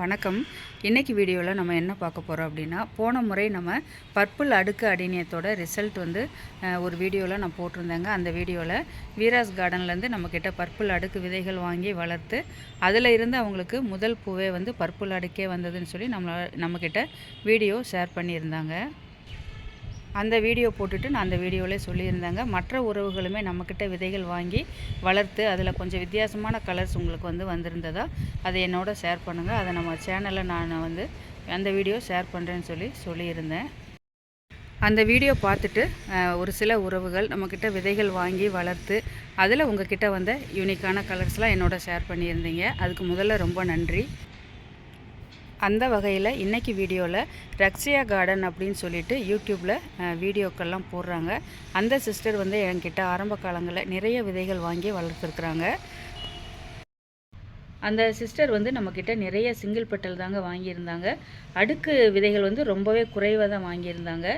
வணக்கம். இன்றைக்கி வீடியோவில் நம்ம என்ன பார்க்க போகிறோம் அப்படின்னா போன முறை நம்ம பர்பிள் அடுக்கு அடிநியத்தோட ரிசல்ட் வந்து ஒரு வீடியோவில் நான் போட்டிருந்தேங்க. அந்த வீடியோவில் வீராஸ் கார்டன்லேருந்து நம்மக்கிட்ட பர்பிள் அடுக்கு விதைகள் வாங்கி வளர்த்து அதில் இருந்து அவங்களுக்கு முதல் பூவே வந்து பர்பிள் அடுக்கே வந்ததுன்னு சொல்லி நம்மள நம்மக்கிட்ட வீடியோ ஷேர் பண்ணியிருந்தாங்க. அந்த வீடியோ போட்டுட்டு நான் அந்த வீடியோவிலே சொல்லியிருந்தாங்க. மற்ற உறவுகளுமே நம்மக்கிட்ட விதைகள் வாங்கி வளர்த்து அதில் கொஞ்சம் வித்தியாசமான கலர்ஸ் உங்களுக்கு வந்து வந்திருந்ததா அதை என்னோட ஷேர் பண்ணுங்கள் அதை நம்ம சேனலில் நான் வந்து அந்த வீடியோ ஷேர் பண்ணுறேன்னு சொல்லி சொல்லியிருந்தேன். அந்த வீடியோ பார்த்துட்டு ஒரு சில உறவுகள் நம்மக்கிட்ட விதைகள் வாங்கி வளர்த்து அதில் உங்ககிட்ட வந்த யூனிக்கான கலர்ஸ்லாம் என்னோட ஷேர் பண்ணியிருந்தீங்க. அதுக்கு முதல்ல ரொம்ப நன்றி. அந்த வகையில் இன்றைக்கி வீடியோவில் ரக்ஷியா கார்டன் அப்படின்னு சொல்லிட்டு யூடியூப்பில் வீடியோக்கள்லாம் போடுறாங்க. அந்த சிஸ்டர் வந்து என்கிட்ட ஆரம்ப காலங்களில் நிறைய விதைகள் வாங்கி வளர்த்துருக்குறாங்க. அந்த சிஸ்டர் வந்து நம்மக்கிட்ட நிறைய சிங்கிள் பெட்டல் தாங்க வாங்கியிருந்தாங்க. அடுக்கு விதைகள் வந்து ரொம்பவே குறைவாக தான் வாங்கியிருந்தாங்க.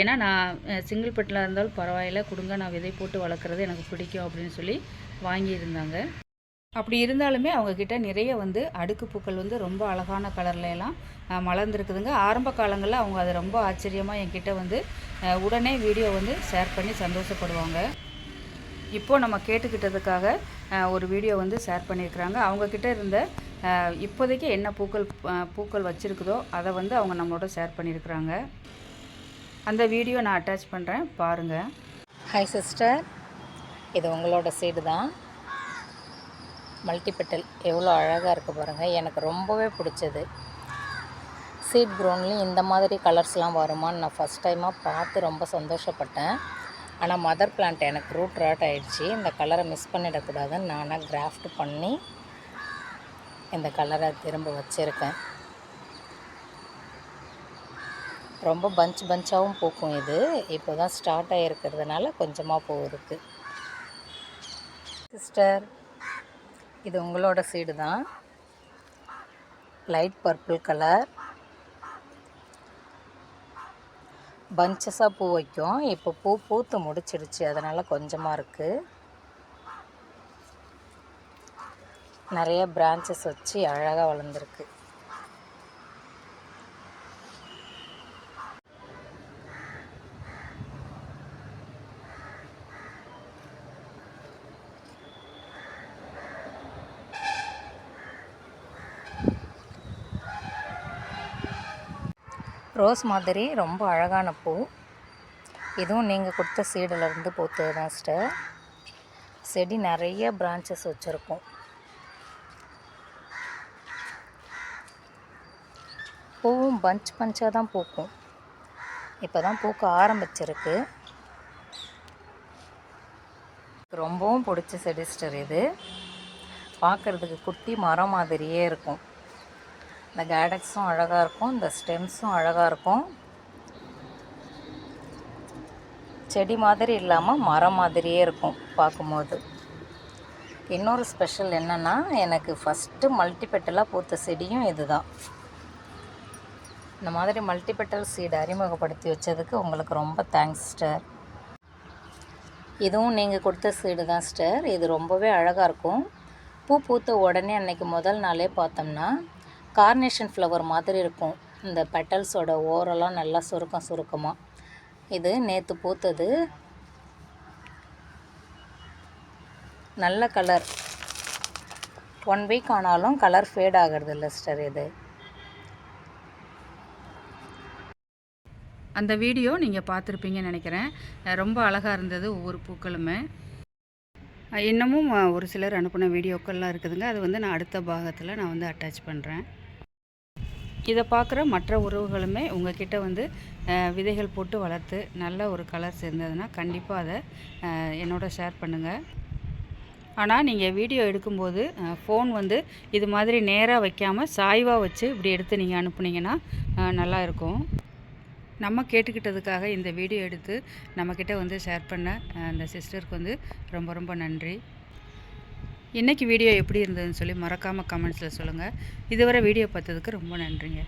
ஏன்னா நான் சிங்கிள் பெட்டலாக இருந்தாலும் பரவாயில்ல கொடுங்க நான் விதை போட்டு வளர்க்குறது எனக்கு பிடிக்கும் அப்படின்னு சொல்லி வாங்கியிருந்தாங்க. அப்படி இருந்தாலுமே அவங்கக்கிட்ட நிறைய வந்து அடுக்கு பூக்கள் வந்து ரொம்ப அழகான கலர்ல எல்லாம் மலர்ந்துருக்குதுங்க. ஆரம்ப காலங்களில் அவங்க அதை ரொம்ப ஆச்சரியமாக என்கிட்ட வந்து உடனே வீடியோ வந்து ஷேர் பண்ணி சந்தோஷப்படுவாங்க. இப்போது நம்ம கேட்டுக்கிட்டதுக்காக ஒரு வீடியோ வந்து ஷேர் பண்ணியிருக்கிறாங்க. அவங்கக்கிட்ட இருந்த இப்போதைக்கு என்ன பூக்கள் பூக்கள் வச்சுருக்குதோ அதை வந்து அவங்க நம்மளோட ஷேர் பண்ணியிருக்கிறாங்க. அந்த வீடியோ நான் அட்டாச் பண்ணுறேன் பாருங்கள் ஹாய் சிஸ்டர் இது உங்களோட சீடு தான். மல்டிபெட்டல். எவ்வளோ அழகாக இருக்குது பாருங்கள் எனக்கு ரொம்பவே பிடிச்சது. சீட் க்ரௌண்ட்லேயும் இந்த மாதிரி கலர்ஸ்லாம் வருமான்னு நான் ஃபஸ்ட் டைமாக பார்த்து ரொம்ப சந்தோஷப்பட்டேன். ஆனால் மதர் பிளான்ட் எனக்கு ரூட் ராட் ஆகிடுச்சி இந்த கலரை மிஸ் பண்ணிடக்கூடாதுன்னு நானாக கிராஃப்ட் பண்ணி இந்த கலரை திரும்ப வச்சுருக்கேன். ரொம்ப பஞ்ச் பஞ்சாகவும் பூக்கும் இது. இப்போ தான் ஸ்டார்ட் ஆகிருக்கிறதுனால கொஞ்சமாக பூ இருக்குது சிஸ்டர் இது உங்களோட சீடு தான். லைட் பர்பிள் கலர் பஞ்சஸாக பூ வைக்கும். இப்போ பூ பூத்து முடிச்சிடுச்சு. அதனால் கொஞ்சமாக இருக்குது நிறைய பிரான்ச்சஸ் வச்சு அழகாக வளர்ந்துருக்கு. ரோஸ் மாதிரி ரொம்ப அழகான பூ. இதுவும் நீங்கள் கொடுத்த சீடிலேருந்து பூத்து தான் சிஸ்டர் செடி நிறைய பிரான்ச்சஸ் வச்சுருக்கும். பூவும் பஞ்ச் பஞ்சாக தான் பூக்கும். இப்போ தான் பூக்க ஆரம்பிச்சிருக்கு. ரொம்பவும் பிடிச்ச செடி சிஸ்டர் இது. பார்க்குறதுக்கு குட்டி மரம் மாதிரியே இருக்கும். இந்த கேடக்ஸும் அழகாக இருக்கும் இந்த ஸ்டெம்ஸும் அழகாக இருக்கும். செடி மாதிரி இல்லாமல் மரம் மாதிரியே இருக்கும் பார்க்கும்போது. இன்னொரு ஸ்பெஷல் என்னென்னா எனக்கு ஃபஸ்ட்டு மல்டிபெட்டலாக பூத்த செடியும் இதுதான். இந்த மாதிரி மல்டிபெட்டல் சீடு அறிமுகப்படுத்தி வச்சதுக்கு உங்களுக்கு ரொம்ப தேங்க்ஸ் ஸ்டர் இதுவும் நீங்கள் கொடுத்த சீடு தான் ஸ்டர் இது ரொம்பவே அழகாக இருக்கும். பூ பூத்த உடனே அன்னைக்கு முதல் நாளே பார்த்தோம்னா கார்னேஷன் ஃப்ளவர் மாதிரி இருக்கும். இந்த பெட்டல்ஸோட ஓரெல்லாம் நல்லா சுருக்கம் சுருக்கமாக இது நேற்று பூத்தது. நல்ல கலர். ஒன் வீக் ஆனாலும் கலர் ஃபேட் ஆகிறது இல்லை சிஸ்டர் இது. அந்த வீடியோ நீங்கள் பார்த்துருப்பீங்கன்னு நினைக்கிறேன். ரொம்ப அழகாக இருந்தது ஒவ்வொரு பூக்களுமே. இன்னமும் ஒரு சிலர் அனுப்பின வீடியோக்கள்லாம் இருக்குதுங்க. அது வந்து நான் அடுத்த பாகத்தில் நான் வந்து அட்டாச் பண்ணுறேன் இதை பார்க்குற மற்ற உறவுகளுமே உங்ககிட்ட வந்து விதைகள் போட்டு வளர்த்து நல்ல ஒரு கலர்ஸ் இருந்ததுன்னா கண்டிப்பாக அதை என்னோட ஷேர் பண்ணுங்கள் ஆனால் நீங்கள் வீடியோ எடுக்கும்போது ஃபோன் வந்து இது மாதிரி நேராக வைக்காமல் சாய்வாக வச்சு இப்படி எடுத்து நீங்கள் அனுப்புனீங்கன்னா நல்லா இருக்கும். நம்ம கேட்டுக்கிட்டதுக்காக இந்த வீடியோ எடுத்து நம்மக்கிட்ட வந்து ஷேர் பண்ண அந்த சிஸ்டருக்கு வந்து ரொம்ப ரொம்ப நன்றி. இன்றைக்கி வீடியோ எப்படி இருந்ததுன்னு சொல்லி மறக்காமல் கமெண்ட்ஸில் சொல்லுங்கள் இதுவரை வீடியோ பார்த்ததுக்கு ரொம்ப நன்றிங்க.